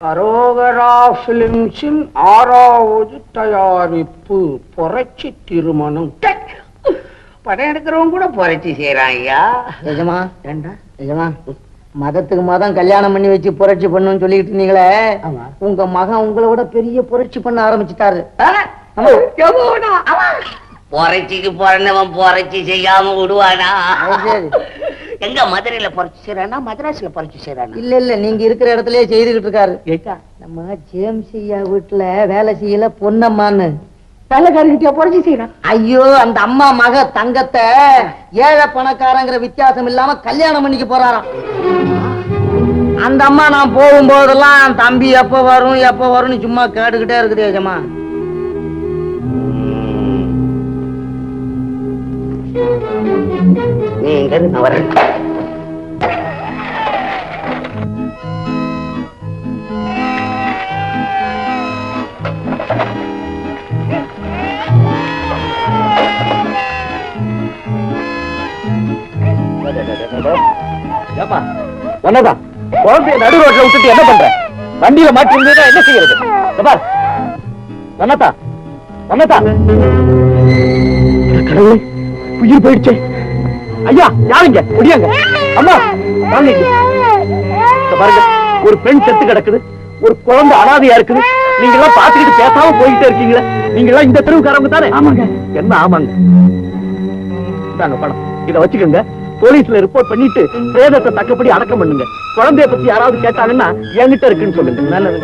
அரோகரா பிலிம்ஸின் ஆறாவது தயாரிப்பு புரட்சி திருமணம்! படம் எடுக்கிறவங்க கூட புரட்சி செய்யறான் ஐயா ஏண்டா? எஜமா மதத்துக்கு மதம் கல்யாணம் பண்ணி வச்சு புரட்சி பண்ணுன்னு சொல்லிட்டு இருந்தீங்களே ஆமா. உங்க மகன் உங்களை விட பெரிய புரட்சி பண்ண ஆரம்பிச்சுட்டாரு. புரட்சிக்கு பிறந்தவன் புரட்சி செய்யாம விடுவானா. எங்க மதுரையில புரட்சி செய்யறானா மദ്രാஸ்ல புரட்சி செய்யறானா இல்ல இல்ல நீங்க இருக்கிற இடத்துலயே செய்துகிட்டு இருக்காரு. நம்ம ஜேம்ஸ் ஐயா வீட்டுல வேலை செய்யல பொன்னம்மான்னு. வேலைக்காரங்கிட்ட புரட்சி செய்யறான் ஐயோ அந்த அம்மா மக தங்கத்தை ஏழை பணக்காரங்கிற வித்தியாசம் இல்லாம கல்யாணம் பண்ணிக்க போறாராம். அந்த அம்மா நான் போகும்போதெல்லாம் தம்பி எப்ப வரும் எப்ப வரும்னு சும்மா கேட்டுக்கிட்டே இருக்குது ஏஜமா நீ எங்க இரு, நான் ஒன்னதான் குழந்தைய நடு ரோட்ல விட்டுட்டு என்ன பண்ற? வண்டியில மாட்டி என்ன செய்யறது? இதோ பார். கடவுளே. உயிர் போயிடுச்சே. ஐயா யாருங்க முடியாங்க அம்மா பாருங்க ஒரு பெண் செத்து கிடக்குது. ஒரு குழந்தை அனாதையா இருக்குது. நீங்க எல்லாம் பாத்துக்கிட்டு பேசாம போயிட்டே இருக்கீங்களே. நீங்க எல்லாம் இந்த தெருவுக்காரங்க தானே? ஆமாங்க. என்ன ஆமாங்க? இந்தாங்க பணம். இத வச்சுக்கோங்க. போலீஸ்ல ரிப்போர்ட் பண்ணிட்டு பிரேதத்தை தக்கபடி அடக்கம் பண்ணுங்க. குழந்தைய பத்தி யாராவது கேட்டாங்கன்னா என்கிட்ட இருக்குன்னு சொல்லுங்க. நல்லது.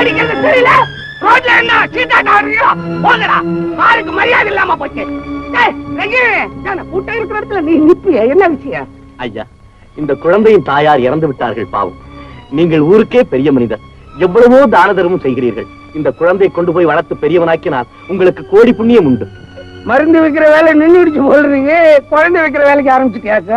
அடிக்கிறது தெரியல. ரோட்ல என்ன சீட்டாட்டா இருக்கீங்களா போங்கடா. காருக்கு மரியாதை இல்லாம போச்சு. கூட்டம் இருக்கிற இடத்துல நீ நிப்பிய. என்ன விஷயம்? ஐயா இந்த குழந்தையின் தாயார் இறந்து விட்டார்கள் பாவம். நீங்கள் ஊருக்கே பெரிய மனிதர். எவ்வளவோ தான தர்மம் செய்கிறீர்கள். இந்த குழந்தையை கொண்டு போய் வளர்த்து பெரியவனாக்கினால் உங்களுக்கு கோடி புண்ணியம் உண்டு. மருந்து வைக்கிற வேலை நின்னுடுச்சு போடுறீங்க. குழந்தை வைக்கிற வேலைக்கு ஆரம்பிச்சுட்டியாக்க?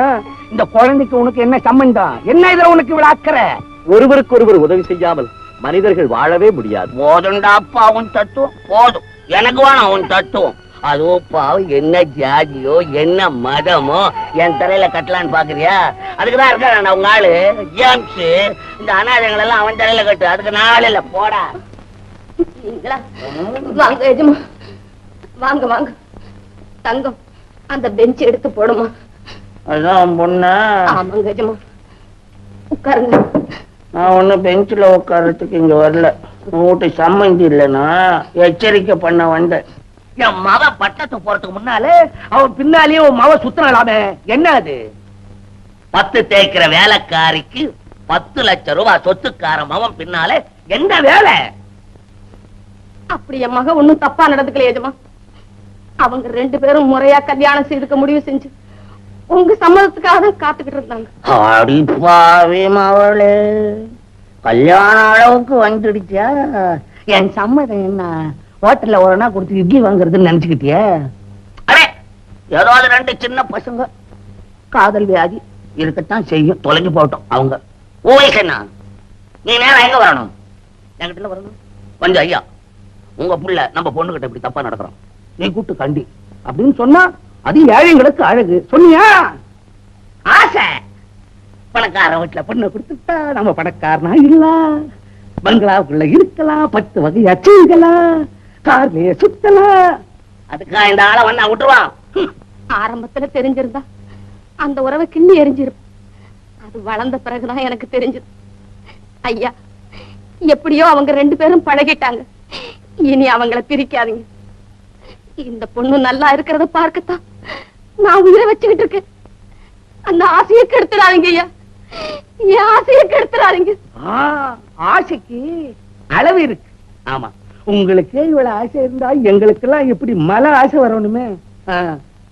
இந்த குழந்தைக்கு உனக்கு என்ன சம்பந்தம்? என்ன இதுல உனக்கு இவ்வளவு அக்கறை? ஒருவருக்கொருவர் உதவி செய்யாமல் மனிதர்கள் வாழவே முடியாது. போதும்டா அப்பா உன் தத்துவம். போதும். எனக்கு வேணாம் உன் தத்துவம். பாவம் என்ன ஜாதியோ என்ன மதமோ என் தலையில கட்டலான்னு பாக்குறியா? அதுக்குதான் இருக்கான் உங்க ஆளு. ஜேம்ஸ் இந்த அனாதைகள் எல்லாம் அவன் தலையில கட்டு. அதுக்கு நாள் இல்ல போடா. வாங்க எஜமா. வாங்க வாங்க. தங்கம் அந்த பெஞ்ச் எடுத்து போடுமா. அதான் பொண்ணு. ஆமாங்க எஜமா. உட்காருங்க. நான் ஒண்ணு பெஞ்சில் உட்கார்றதுக்கு இங்க வரல. வீட்டு சம்மந்தி இல்லைன்னா எச்சரிக்கை பண்ண வந்தேன். என் மவ பட்டத்தை போறதுக்கு முன்னாலே அவன் பின்னாலேயே உன் மவ சுத்தலாமே என்ன அது? பத்து தேய்க்கிற வேலைக்காரிக்கு பத்து லட்சம் ரூபாய் சொத்துக்கார மவன் பின்னாலே என்ன வேலை? அப்படி என் மக ஒண்ணும் தப்பா நடந்துக்கல எஜமா. அவங்க ரெண்டு பேரும் முறையா கல்யாணம் செய்துக்க முடிவு செஞ்சு உங்க சம்மதத்துக்காக தான் காத்துக்கிட்டு இருந்தாங்க. ஆடி பாவி கல்யாண அளவுக்கு வந்துடுச்சா என் சம்மதம் என்ன? ஹோட்டல்ல ஒரு நாள் கொடுத்து இட்லி வாங்குறதுன்னு நினைச்சுக்கிட்டியா? அடே ஏதாவது ரெண்டு சின்ன பசங்க காதல் வியாதி இருக்கத்தான் செய்யும். தொலைஞ்சு போட்டோம் அவங்க. ஓ என்ன நீ நேரம் எங்க வரணும்? என்கிட்ட வரணும். கொஞ்சம் ஐயா உங்க புள்ள நம்ம பொண்ணுகிட்ட இப்படி தப்பா நடக்கிறோம் நீ கூப்பிட்டு கண்டி. அப்படின்னு சொன்னா அது ஏழைங்களுக்கு அழகு. சொன்னியா? ஆசை. பணக்கார வீட்டுல பொண்ணை கொடுத்துட்டா நம்ம பணக்காரனா இல்ல. பங்களாவுக்குள்ள இருக்கலாம் பத்து வகை அச்சுக்கலாம் கார்லயே சுத்தலாம் அதுக்கா இந்த ஆளை வந்தா விட்டுருவான். ஆரம்பத்துல தெரிஞ்சிருந்தா அந்த உறவை கிள்ளி எரிஞ்சிருப்ப அது வளர்ந்த பிறகுதான் எனக்கு தெரிஞ்சது. ஐயா எப்படியோ அவங்க ரெண்டு பேரும் பழகிட்டாங்க. இனி அவங்கள பிரிக்காதீங்க. இந்த பொண்ணு நல்லா இருக்கிறத பார்க்கத்தான் நான் உயிரை வச்சுக்கிட்டு இருக்கேன். அந்த ஆசையை கெடுத்துறாருங்க ஐயா. என் ஆசையை கெடுத்துறாருங்க ஆசைக்கு அளவு இருக்கு. ஆமா. உங்களுக்கே இவ்வளவு ஆசை இருந்தா எங்களுக்கு எல்லாம் எப்படி மலை ஆசை வரணுமே?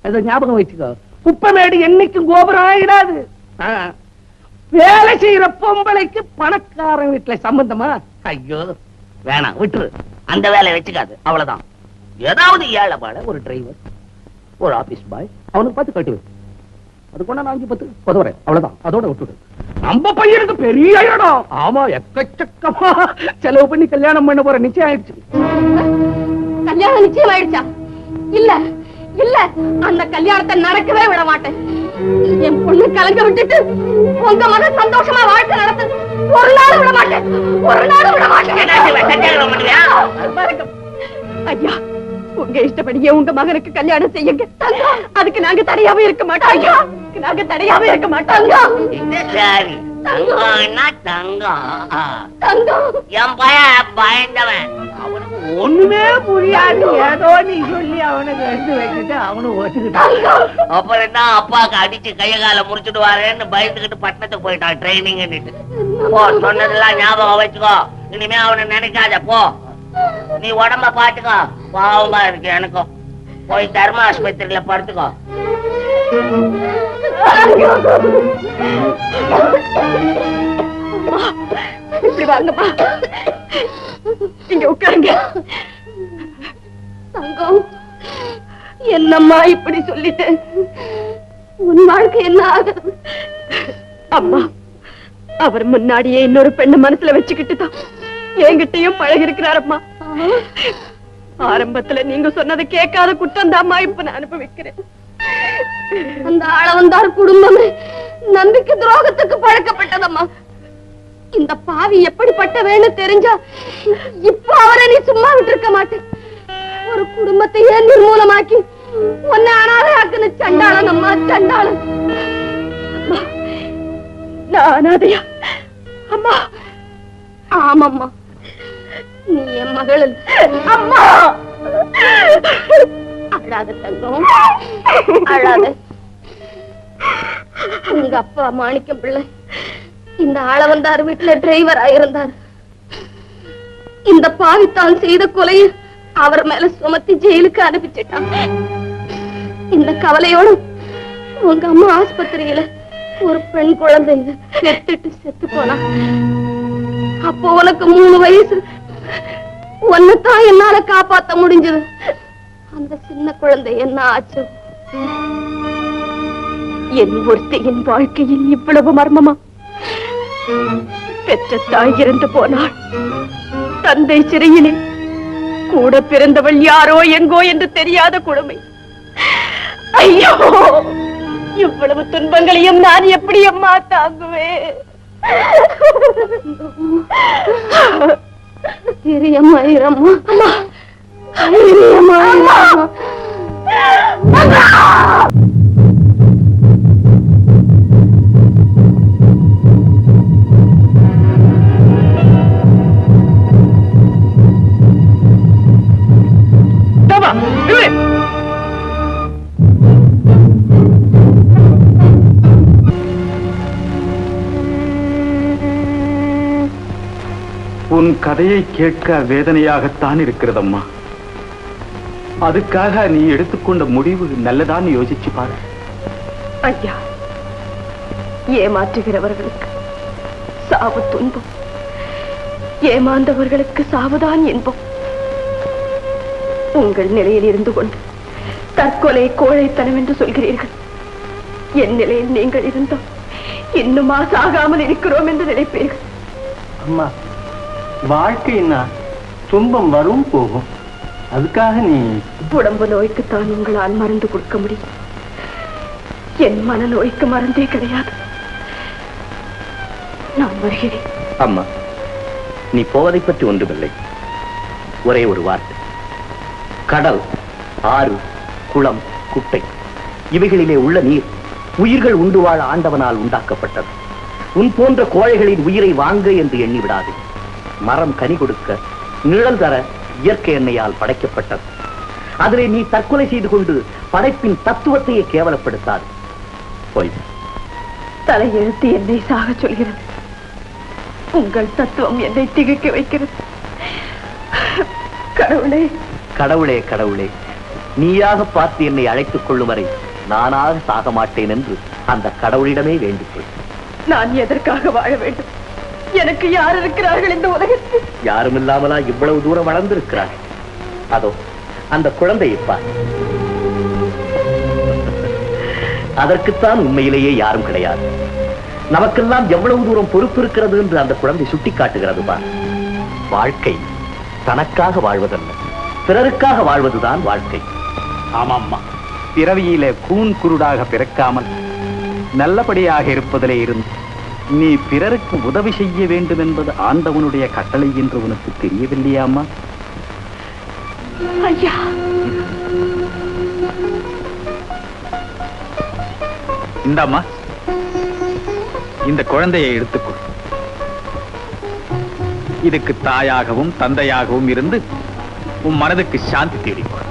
அதை ஞாபகம் வச்சுக்கோ. குப்பமேடு என்னைக்கும் கோபுரம் ஆயிடாது. வேலை செய்யற பொம்பளைக்கு பணக்காரன் வீட்டுல சம்பந்தமா? ஐயோ வேணாம் விட்டுரு. அந்த வேலையை வச்சுக்காது. அவ்வளவுதான். ஏதாவது ஏழை பாட ஒரு டிரைவர் ஒரு ஆபீஸ் பாய் அவனுக்கு பார்த்து கட்டுவேன் அது கொண்டா நான் அஞ்சு பத்து. உதவுறேன் அவ்வளவுதான். அதோட விட்டுடு. நம்ம பையனுக்கு பெரிய இடம் ஆமா எக்கச்சக்கமா செலவு பண்ணி கல்யாணம் பண்ண போற நிச்சயம் ஆயிடுச்சு. கல்யாணம் நிச்சயம் ஆயிடுச்சா? இல்ல இல்ல. அந்த கல்யாணத்தை நடக்கவே விட மாட்டேன். என் பொண்ணு கலங்க விட்டுட்டு உங்க மகன் சந்தோஷமா வாழ்க்கை நடத்து ஒரு நாள் விட மாட்டேன். ஒரு நாள் விட? மாட்டேன். ஐயா உங்க இஷ்டப்படியே உங்க மகனுக்கு கல்யாணம் செய்யுங்க. அதுக்கு நாங்க தடையாவே இருக்க அதுக்கு நாங்க தடையாவே இருக்க மாட்டோம். இது சரி. தங்கம்னா தங்கம் ஆ. தங்கம் என் பையன் பயந்தவன். அவனுக்கு ஒண்ணுமே புரியாது. ஏதோ நீ சொல்லி அவனுக்கு எடுத்து வச்சுட்டு அவனும் ஒத்துக்கிட்டான். அப்புறம் தான் அப்பாக்கு அடிச்சு கைய கால முறிச்சுட்டு வரேன்னு பயந்துகிட்டு பட்டணத்துக்கு போயிட்டான் ட்ரைனிங் போ சொன்னதெல்லாம் ஞாபகம் வச்சுக்கோ. இனிமே அவனை நினைக்காத. போ. நீ உடம்ப பாத்துக்கோ. பாவமா இருக்கு எனக்கும் போய் தர்ம ஆஸ்பத்திரியில படுத்துக்கோ. இப்படி வாங்கம்மா. இங்க உட்காருங்க. தங்கம் என்னம்மா இப்படி சொல்லிட்டு? உன் வாழ்க்கை என்ன ஆகுது அம்மா அவர் முன்னாடியே இன்னொரு பெண்ணு மனசுல வச்சுக்கிட்டு தான் என்கிட்டயும் பழகி இருக்கிறாரம்மா ஆரம்பத்துல நீங்க சொன்னதை கேட்காத குற்றம் தாம்மா இப்ப நான் அனுபவிக்கிறேன். அந்த ஆளவந்தார் குடும்பமே நம்பிக்கை துரோகத்துக்கு பழக்கப்பட்டதம்மா. இந்த பாவி எப்படிப்பட்டவேன்னு தெரிஞ்சா இப்ப அவரை நீ சும்மா விட்டிருக்க மாட்டேன். ஒரு குடும்பத்தையே நிர்மூலமாக்கி உன்னை அனாதையாக்குன சண்டாளன். அம்மா சண்டாளன் நான் அனாதையா? அம்மா. ஆமாம்மா. நீ என் மகள் அம்மா! அழாத தங்கம். அழாத. உங்க அப்பா மாணிக்கம் பிள்ளை. இந்த ஆளவந்தார் வீட்டுல டிரைவர் ஆயிருந்தார். இந்த பாவித்தான் செய்த கொலையை அவர் மேல சுமத்தி ஜெயிலுக்கு அனுப்பிச்சிட்டான். இந்த கவலையோட உங்க அம்மா ஆஸ்பத்திரியில ஒரு பெண் குழந்தை செத்துட்டு செத்து போனா. அப்போ உனக்கு மூணு வயசு உன்னைத்தான் என்னால காப்பாத்த முடிஞ்சது. அந்த சின்ன குழந்தை என்ன ஆச்சு? என் ஒருத்தையின் வாழ்க்கையில் இவ்வளவு மர்மமா? பெற்ற தாய் இறந்து போனாள். தந்தை சிறையிலே கூட பிறந்தவள் யாரோ எங்கோ என்று தெரியாத கொடுமை. ஐயோ! இவ்வளவு துன்பங்களையும் நான் எப்படி அம்மா தாங்குவேன்? ఇరియమ్మ ఇరమ్మ ఇరియమ్మ கதையை கேட்க வேதனையாகத்தான் இருக்கிறதம்மா. அதுக்காக நீ எடுத்துக்கொண்ட முடிவு நல்லதான்னு யோசிச்சு பாரு. ஐயா ஏமாற்றுகிறவர்களுக்கு சாவு துன்பம். ஏமாந்தவர்களுக்கு சாவுதான் இன்பம். உங்கள் நிலையில் இருந்து கொண்டு தற்கொலை கோழைத்தனம் என்று சொல்கிறீர்கள். என் நிலையில் நீங்கள் இருந்தோம் இன்னுமா சாகாமல் இருக்கிறோம் என்று நினைப்பீர்கள். அம்மா வாழ்க்கைன்னா துன்பம் வரும் போகும். அதுக்காக நீ உடம்பு நோய்க்குத்தான் உங்களால் மருந்து கொடுக்க முடியும். என் மனநோய்க்கு மருந்தே கிடையாது. நான் வருகிறேன். அம்மா நீ போவதை பற்றி ஒன்றுமில்லை. ஒரே ஒரு வார்த்தை. கடல் ஆறு குளம் குட்டை இவைகளிலே உள்ள நீர் உயிர்கள் உண்டு வாழ ஆண்டவனால் உண்டாக்கப்பட்டது. உன் போன்ற கோழைகளின் உயிரை வாங்க என்று எண்ணி விடாதே மரம் கனி கொடுக்க நிழல் தர இயற்கை எண்ணெயால் படைக்கப்பட்டது. அதிலே நீ தற்கொலை செய்து கொண்டு படைப்பின் தத்துவத்தையே கேவலப்படுத்தாது. போய் வா. தலையெழுத்து என்னை சாக சொல்கிறது. உங்கள் தத்துவம் என்னை திகைக்க வைக்கிறது. கடவுளே. கடவுளே கடவுளே நீயாக பார்த்து என்னை அழைத்துக் கொள்ளும் வரை நானாக சாக மாட்டேன் என்று அந்த கடவுளிடமே வேண்டிக் நான் எதற்காக வாழ வேண்டும்? எனக்கு யார் இருக்கிறார்கள் இந்த உலகத்தில்? யாரும் இல்லாமலா இவ்வளவு தூரம் வளர்ந்திருக்கிறார் அதோ அந்த குழந்தையை பார். அதற்குத்தான் உண்மையிலேயே யாரும் கிடையாது. நமக்கெல்லாம் எவ்வளவு தூரம் பொறுப்பு இருக்கிறது என்று அந்த குழந்தை சுட்டி காட்டுகிறது பார். வாழ்க்கை தனக்காக வாழ்வதல்ல. பிறருக்காக வாழ்வதுதான் வாழ்க்கை. ஆமாம்மா. பிறவியிலே கூன் குருடாக பிறக்காமல் நல்லபடியாக இருப்பதிலே இருந்து நீ பிறருக்கு உதவி செய்ய வேண்டும் என்பது ஆண்டவனுடைய கட்டளை என்று உனக்கு தெரியவில்லையாமா ஐயா. இந்தாம்மா. இந்த குழந்தையை எடுத்துக்கொள். இதுக்கு தாயாகவும் தந்தையாகவும் இருந்து உன் மனதுக்கு சாந்தி தேடிக்கொள்.